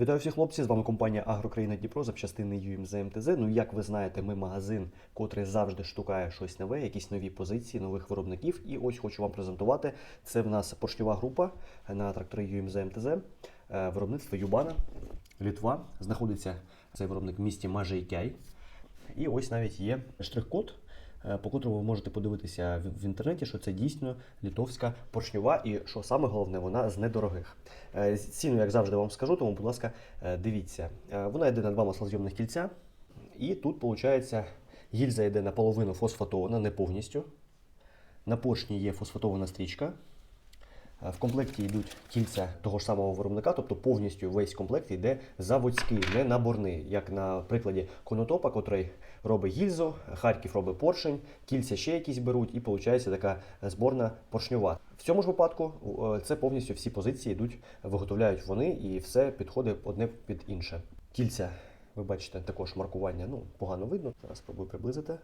Вітаю всіх хлопці! З вами компанія Агрокраїна Дніпро, запчастини ЮМЗ МТЗ. Ну, як ви знаєте, ми магазин, котрий завжди штукає щось нове, якісь нові позиції, нових виробників. І ось хочу вам презентувати. Це в нас поршньова група на трактори ЮМЗ МТЗ, е, виробництво Юбана, Літва. Знаходиться цей виробник в місті Мажейкяй. І ось навіть є штрих-код, по котрому ви можете подивитися в- інтернеті, що це дійсно літовська поршньова, і що саме головне, вона з недорогих. Е, Ціну, як завжди, вам скажу, тому, будь ласка, е, дивіться. Е, Вона йде на два маслозйомних кільця, і тут, виходить, гільза йде наполовину фосфатована, не повністю. На поршні є фосфатована стрічка. Е, В комплекті йдуть кільця того ж самого виробника, тобто повністю весь комплект йде заводський, не наборний, як на прикладі конотопа, котрий робить гільзу, Харків робить поршень, кільця ще якісь беруть, і виходить така зборна поршньова. В цьому ж випадку е, це повністю всі позиції йдуть, виготовляють вони, і все підходить одне під інше. Кільця, ви бачите, також маркування ну, погано видно. Зараз спробую приблизити.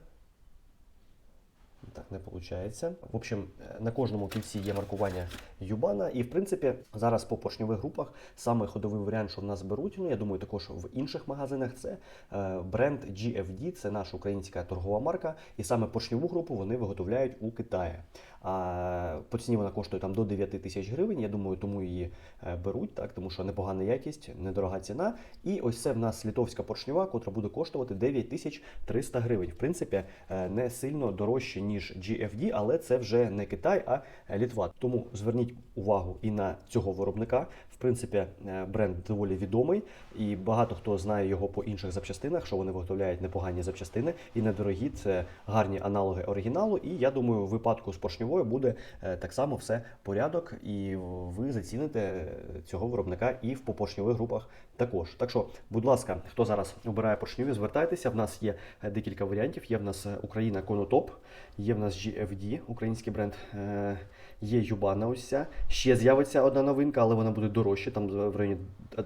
Так, не виходить. В общем, е, на кожному кільці є маркування Юбана. І, в принципі, зараз по поршньових групах саме ходовий варіант, що в нас беруть, ну я думаю, також в інших магазинах це е, бренд GFD, це наша українська торгова марка. І саме поршньову групу вони виготовляють у Китаї. А по ціні вона коштує там до 9 тисяч гривень. Я думаю, тому її е, беруть, так, тому що непогана якість, недорога ціна. І ось це в нас літовська поршньова, котра буде коштувати 9 тисяч 300 гривень. В принципі, не сильно дорожче, ніж GFD, але це вже не Китай, а Літва. Тому зверніть увагу і на цього виробника. В принципі, е, бренд доволі відомий, і багато хто знає його по інших запчастинах, що вони виготовляють непогані запчастини і недорогі. Це гарні аналоги оригіналу. І я думаю, в випадку з поршньовою буде е, так само все порядок, і ви заціните е, цього виробника і в по поршньових групах також. Так що, будь ласка, хто зараз обирає поршньові, звертайтеся. В нас є декілька варіантів. Є в нас Україна Конотоп, є в нас GFD, український бренд. е, Є Юбана ось ця. Ще з'явиться одна новинка, але вона буде дорожча, там в районі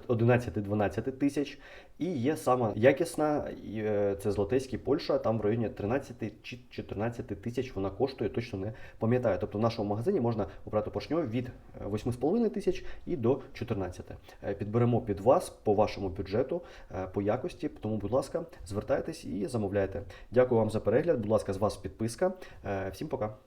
11-12 тисяч. І є сама якісна, е, це Злотейський Польща, там в районі 13 чи 14 тисяч вона коштує, точно не пам'ятаю. Тобто в нашому магазині можна обрати поршньові від е, 8,5 тисяч і до 14. Е, Підберемо під вас по вашому бюджету, е, по якості. Тому, будь ласка, звертайтесь і замовляйте. Дякую вам за перегляд. Будь ласка, з вас підписка. Е, Всім пока.